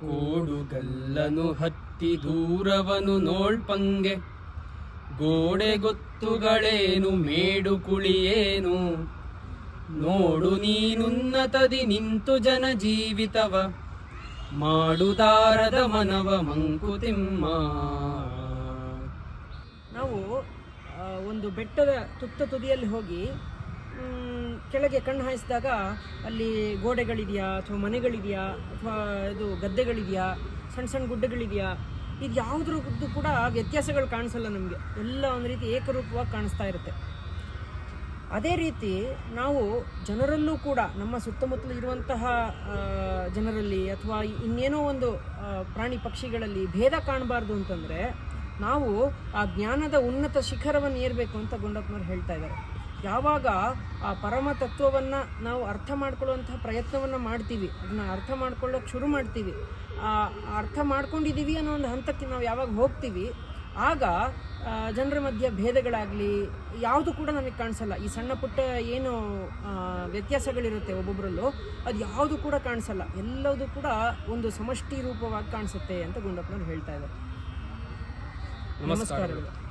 ಕೋಡುಗಲ್ಲನು ಹತ್ತಿ ದೂರವನು ನೋಳ್ಪಂಗೆ. ಗೋಡೆ ಗೊತ್ತುಗಳೇನು ಮೇಡು ಕುಳಿಯೇನು? ನೋಡು ನೀನುನ್ನತದಿ ನಿಂತು ಜನ ಜೀವಿತವ. ಮಾಡುದಾರದ ಮನವ ಮಂಕುತಿಮ್ಮ ನಾವು ಒಂದು ಬೆಟ್ಟದ ತುತ್ತ ತುದಿಯಲ್ಲಿ ಹೋಗಿ ಕೆಳಗೆ ಕಣ್ಣು ಹಾಯಿಸಿದಾಗ ಅಲ್ಲಿ ಗೋಡೆಗಳಿದೆಯಾ ಅಥವಾ ಮನೆಗಳಿದೆಯಾ ಅಥವಾ ಇದು ಗದ್ದೆಗಳಿದೆಯಾ, ಸಣ್ಣ ಸಣ್ಣ ಗುಡ್ಡಗಳಿದೆಯಾ, ಇದು ಯಾವುದ್ರದ್ದು ಕೂಡ ವ್ಯತ್ಯಾಸಗಳು ಕಾಣಿಸಲ್ಲ ನಮಗೆ. ಎಲ್ಲ ಒಂದು ರೀತಿ ಏಕರೂಪವಾಗಿ ಕಾಣಿಸ್ತಾ ಇರುತ್ತೆ. ಅದೇ ರೀತಿ ನಾವು ಜನರಲ್ಲೂ ಕೂಡ, ನಮ್ಮ ಸುತ್ತಮುತ್ತಲು ಇರುವಂತಹ ಜನರಲ್ಲಿ ಅಥವಾ ಇನ್ನೇನೋ ಒಂದು ಪ್ರಾಣಿ ಪಕ್ಷಿಗಳಲ್ಲಿ ಭೇದ ಕಾಣಬಾರ್ದು ಅಂತಂದರೆ ನಾವು ಆ ಜ್ಞಾನದ ಉನ್ನತ ಶಿಖರವನ್ನು ಏರಬೇಕು ಅಂತ ಗುಂಡಪ್ಪನವ್ರು ಹೇಳ್ತಾ ಇದ್ದಾರೆ. ಯಾವಾಗ ಆ ಪರಮ ತತ್ವವನ್ನು ನಾವು ಅರ್ಥ ಮಾಡ್ಕೊಳ್ಳುವಂಥ ಪ್ರಯತ್ನವನ್ನು ಮಾಡ್ತೀವಿ ಅದನ್ನ ಅರ್ಥ ಮಾಡ್ಕೊಳ್ಳೋಕೆ ಶುರು ಮಾಡ್ತೀವಿ. ಆ ಅರ್ಥ ಮಾಡ್ಕೊಂಡಿದ್ದೀವಿ ಅನ್ನೋ ಒಂದು ಹಂತಕ್ಕೆ ನಾವು ಯಾವಾಗ ಹೋಗ್ತೀವಿ ಆಗ ಜನರ ಮಧ್ಯೆ ಭೇದಗಳಾಗಲಿ ಯಾವುದು ಕೂಡ ನಮಗೆ ಕಾಣಿಸಲ್ಲ. ಈ ಸಣ್ಣ ಪುಟ್ಟ ಏನು ವ್ಯತ್ಯಾಸಗಳಿರುತ್ತೆ ಒಬ್ಬೊಬ್ಬರಲ್ಲೂ ಅದು ಯಾವುದು ಕೂಡ ಕಾಣಿಸಲ್ಲ. ಎಲ್ಲದೂ ಕೂಡ ಒಂದು ಸಮಷ್ಟಿ ರೂಪವಾಗಿ ಕಾಣಿಸುತ್ತೆ ಅಂತ ಗುಂಡಪ್ಪನವ್ರು ಹೇಳ್ತಾ ಇದ್ದಾರೆ. ನಮಸ್ಕಾರಗಳು.